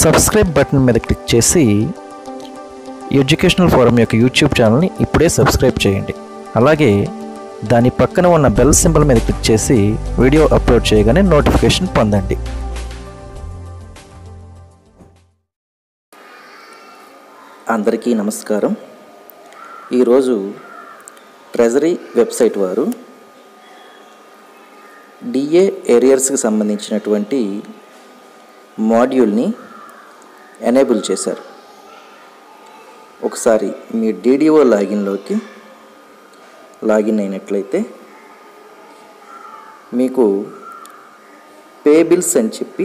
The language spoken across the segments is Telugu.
సబ్స్క్రైబ్ బటన్ మీద క్లిక్ చేసి ఎడ్యుకేషనల్ ఫోరం యొక్క యూట్యూబ్ ఛానల్ని ఇప్పుడే సబ్స్క్రైబ్ చేయండి. అలాగే దాని పక్కన ఉన్న బెల్ సింబల్ మీద క్లిక్ చేసి వీడియో అప్లోడ్ చేయగానే నోటిఫికేషన్ పొందండి. అందరికీ నమస్కారం. ఈరోజు ట్రెజరీ వెబ్సైట్ వారు డిఏ ఏరియర్స్కి సంబంధించినటువంటి మాడ్యూల్ని ఎనేబుల్ చేశారు. ఒకసారి మీ డీడీఓ లాగిన్లోకి లాగిన్ అయినట్లయితే మీకు పే బిల్స్ అని చెప్పి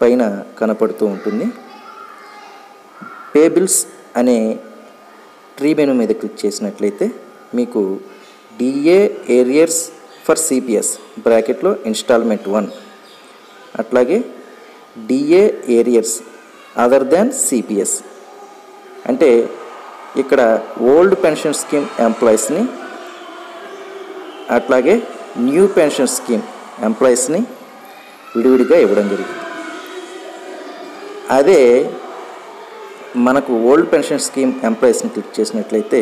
పైన కనపడుతూ ఉంటుంది. పే బిల్స్ అనే ట్రీ మెనూ మీద క్లిక్ చేసినట్లయితే మీకు డిఏ ఏరియర్స్ ఫర్ సిపిఎస్ బ్రాకెట్లో ఇన్స్టాల్మెంట్ వన్ అట్లాగే DA arrears other than CPS అంటే ఇక్కడ ఓల్డ్ పెన్షన్ స్కీమ్ ఎంప్లాయీస్ని అట్లాగే న్యూ పెన్షన్ స్కీమ్ ఎంప్లాయీస్ని విడివిడిగా ఇవ్వడం జరిగింది. అదే మనకు ఓల్డ్ పెన్షన్ స్కీమ్ ఎంప్లాయీస్ని క్లిక్ చేసినట్లయితే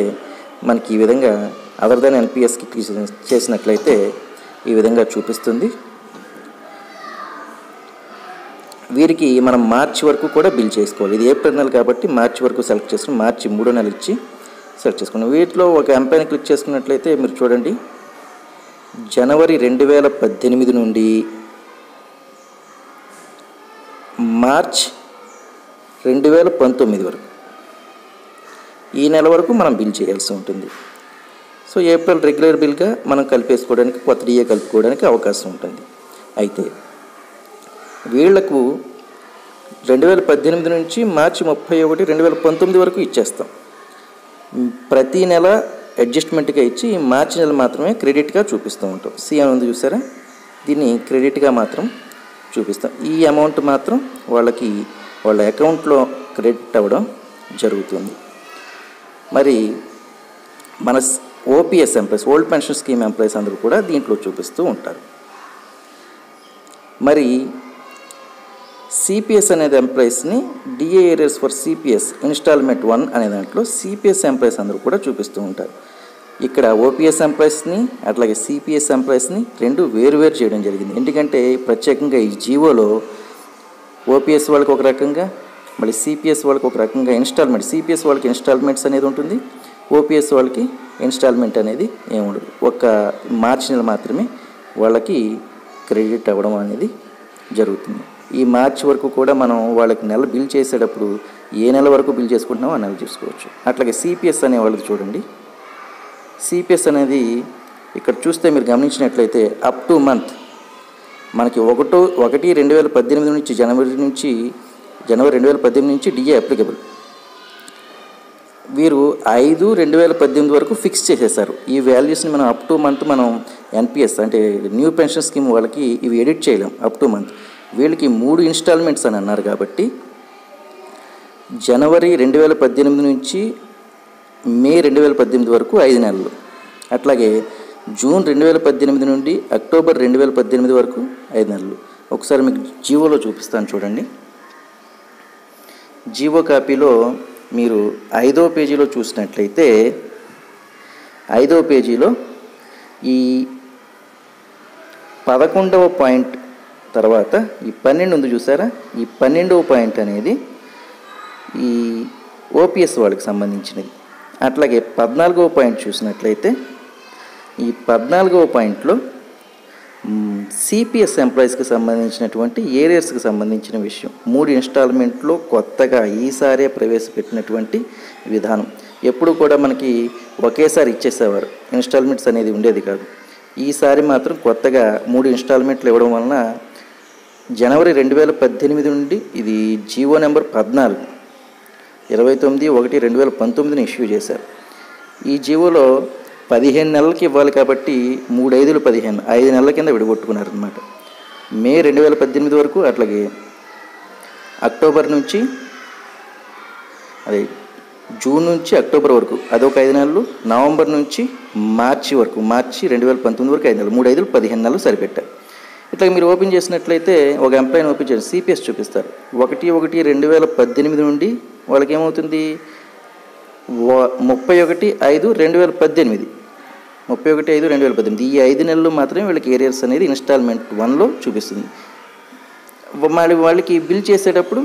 మనకి ఈ విధంగా అదర్ దెన్ ఎన్పిఎస్కి క్లిక్ చేసినట్లయితే ఈ విధంగా చూపిస్తుంది. వీరికి మనం మార్చి వరకు కూడా బిల్ చేసుకోవాలి. ఇది ఏప్రిల్ నెల కాబట్టి మార్చి వరకు సెలెక్ట్ చేసుకుని మార్చి మూడో నెల ఇచ్చి సెలెక్ట్ చేసుకున్నాం. వీటిలో ఒక ఎంప్లాయీని క్లిక్ చేసుకున్నట్లయితే మీరు చూడండి. జనవరి రెండు వేల పద్దెనిమిది నుండి మార్చ్ రెండు వేల పంతొమ్మిది వరకు. ఈ నెల వరకు మనం బిల్ చేయాల్సి ఉంటుంది. సో ఏప్రిల్ రెగ్యులర్ బిల్గా మనం కలిపేసుకోవడానికి కొత్త డిఏ కలుపుకోవడానికి అవకాశం ఉంటుంది. అయితే వీళ్ళకు రెండు వేల పద్దెనిమిది నుంచి మార్చి ముప్పై ఒకటి రెండు వేల పంతొమ్మిది వరకు ఇచ్చేస్తాం. ప్రతి నెల అడ్జస్ట్మెంట్గా ఇచ్చి ఈ మార్చి నెల మాత్రమే క్రెడిట్గా చూపిస్తూ ఉంటాం. సి అని ఉంది చూసారా? దీన్ని క్రెడిట్గా మాత్రం చూపిస్తాం. ఈ అమౌంట్ మాత్రం వాళ్ళకి వాళ్ళ అకౌంట్లో క్రెడిట్ అవ్వడం జరుగుతుంది. మరి మన OPS employees old pension scheme employees అందరూ కూడా దీంట్లో చూపిస్తూ ఉంటారు. మరి సిపిఎస్ అనేది ఎంప్లాయీస్ని DA arrears for CPS instalment one అనే దాంట్లో సిపిఎస్ ఎంప్లాయీస్ అందరూ కూడా చూపిస్తూ ఉంటారు. ఇక్కడ ఓపీఎస్ ఎంప్లాయీస్ని అట్లాగే సిపిఎస్ ఎంప్లాయీస్ని రెండు వేరువేరు చేయడం జరిగింది. ఎందుకంటే ప్రత్యేకంగా ఈ జీవోలో ఓపీఎస్ వాళ్ళకి ఒక రకంగా మళ్ళీ సిపిఎస్ వాళ్ళకి ఒక రకంగా ఇన్స్టాల్మెంట్ సిపిఎస్ వాళ్ళకి ఇన్స్టాల్మెంట్స్ అనేది ఉంటుంది. ఓపీఎస్ వాళ్ళకి ఇన్స్టాల్మెంట్ అనేది ఏముండదు ఒక మార్చి నెల మాత్రమే వాళ్ళకి క్రెడిట్ అవ్వడం అనేది జరుగుతుంది. ఈ మార్చి వరకు కూడా మనం వాళ్ళకి నెల బిల్ చేసేటప్పుడు ఏ నెల వరకు బిల్ చేసుకుంటున్నామో ఆ నెల చూసుకోవచ్చు. అట్లాగే సిపిఎస్ అనే వాళ్ళకి చూడండి. సిపిఎస్ అనేది ఇక్కడ చూస్తే మీరు గమనించినట్లయితే అప్ టు మంత్ మనకి ఒకటో ఒకటి రెండు వేల పద్దెనిమిది నుంచి జనవరి నుంచి జనవరి రెండు వేల పద్దెనిమిది నుంచి డిఏ అప్లికబుల్ వీరు ఐదు రెండు వేల పద్దెనిమిది వరకు ఫిక్స్ చేసేసారు. ఈ వాల్యూస్ని మనం అప్ టు మంత్ మనం ఎన్పిఎస్ అంటే న్యూ పెన్షన్ స్కీమ్ వాళ్ళకి ఇవి ఎడిట్ చేయలేం. అప్ టు మంత్ వీళ్ళకి మూడు ఇన్స్టాల్మెంట్స్ అని అన్నారు కాబట్టి జనవరి రెండు వేల పద్దెనిమిది నుంచి మే రెండు వేల పద్దెనిమిది వరకు ఐదు నెలలు. అట్లాగే జూన్ రెండు వేల పద్దెనిమిది నుండి అక్టోబర్ రెండు వేల పద్దెనిమిది వరకు ఐదు నెలలు. ఒకసారి మీకు జీవోలో చూపిస్తాను చూడండి. జీవో కాపీలో మీరు ఐదో పేజీలో చూసినట్లయితే ఐదో పేజీలో ఈ పదకొండవ పాయింట్ తర్వాత ఈ పన్నెండు ఉంది చూసారా? ఈ పన్నెండవ పాయింట్ అనేది ఈ ఓపీఎస్ వాళ్ళకి సంబంధించినది. అట్లాగే పద్నాలుగవ పాయింట్ చూసినట్లయితే ఈ పద్నాలుగవ పాయింట్లో సిపిఎస్ ఎంప్లాయీస్కి సంబంధించినటువంటి ఏరియర్స్కి సంబంధించిన విషయం. మూడు ఇన్స్టాల్మెంట్లో కొత్తగా ఈసారే ప్రవేశపెట్టినటువంటి విధానం. ఎప్పుడు కూడా మనకి ఒకేసారి ఇచ్చేసేవారు. ఇన్స్టాల్మెంట్స్ అనేది ఉండేది కాదు. ఈసారి మాత్రం కొత్తగా మూడు ఇన్స్టాల్మెంట్లు ఇవ్వడం వలన జనవరి రెండు వేల పద్దెనిమిది నుండి ఇది జీవో నెంబర్ పద్నాలుగు. ఇరవై తొమ్మిది ఒకటి రెండు వేల పంతొమ్మిదిని ఇష్యూ చేశారు. ఈ జీవోలో పదిహేను నెలలకి ఇవ్వాలి కాబట్టి మూడు ఐదులు పదిహేను ఐదు నెలల కింద విడగొట్టుకున్నారనమాట మే రెండు వేల పద్దెనిమిది వరకు అట్లాగే అక్టోబర్ నుంచి అదే జూన్ నుంచి అక్టోబర్ వరకు అదొక ఐదు నెలలు నవంబర్ నుంచి మార్చి వరకు మార్చి రెండు వేల పంతొమ్మిది వరకు ఐదు నెలలు మూడు ఐదులు పదిహేను నెలలు సరిపెట్టారు. ఇట్లా మీరు ఓపెన్ చేసినట్లయితే ఒక ఎంప్లాయీని ఓపెన్ చేసి సిపిఎస్ చూపిస్తారు. ఒకటి ఒకటి రెండు వేల పద్దెనిమిది నుండి వాళ్ళకి ఏమవుతుంది? ముప్పై ఒకటి ఐదు రెండు వేల పద్దెనిమిది. ముప్పై ఒకటి ఐదు రెండు వేల పద్దెనిమిది. ఈ ఐదు నెలలు మాత్రమే వీళ్ళకి ఏరియర్స్ అనేది ఇన్స్టాల్మెంట్ వన్లో చూపిస్తుంది. మళ్ళీ వాళ్ళకి బిల్ చేసేటప్పుడు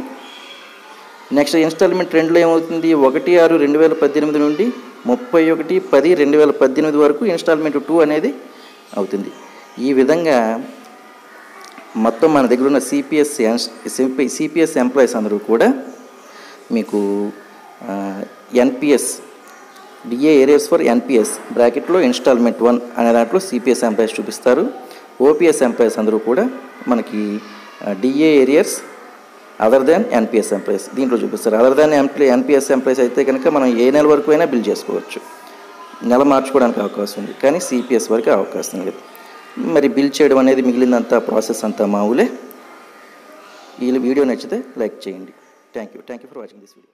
నెక్స్ట్ ఇన్స్టాల్మెంట్ రెండులో ఏమవుతుంది? ఒకటి ఆరు రెండు వేల పద్దెనిమిది నుండి ముప్పై ఒకటి పది రెండు వేల పద్దెనిమిది వరకు ఇన్స్టాల్మెంట్ టూ అనేది అవుతుంది. ఈ విధంగా మొత్తం మన దగ్గర ఉన్న సిపిఎస్ సిపిఎస్ ఎంప్లాయీస్ అందరూ కూడా మీకు NPS DA arrears for NPS బ్రాకెట్లో ఇన్స్టాల్మెంట్ వన్ అనే దాంట్లో సిపిఎస్ ఎంప్లాయీస్ చూపిస్తారు. ఓపీఎస్ ఎంప్లాయీస్ అందరూ కూడా మనకి DA arrears other than NPS employees దీంట్లో చూపిస్తారు. Other than employee NPS employees అయితే కనుక మనం ఏ నెల వరకు అయినా బిల్ చేసుకోవచ్చు. నెల మార్చుకోవడానికి అవకాశం ఉంది. కానీ సిపిఎస్ వరకు అవకాశం లేదు. మరి బిల్ చేయడం అనేది మిగిలినంత ప్రాసెస్ అంతా మామూలే. ఈ వీడియో నచ్చితే లైక్ చేయండి. Thank you thank you for watching this video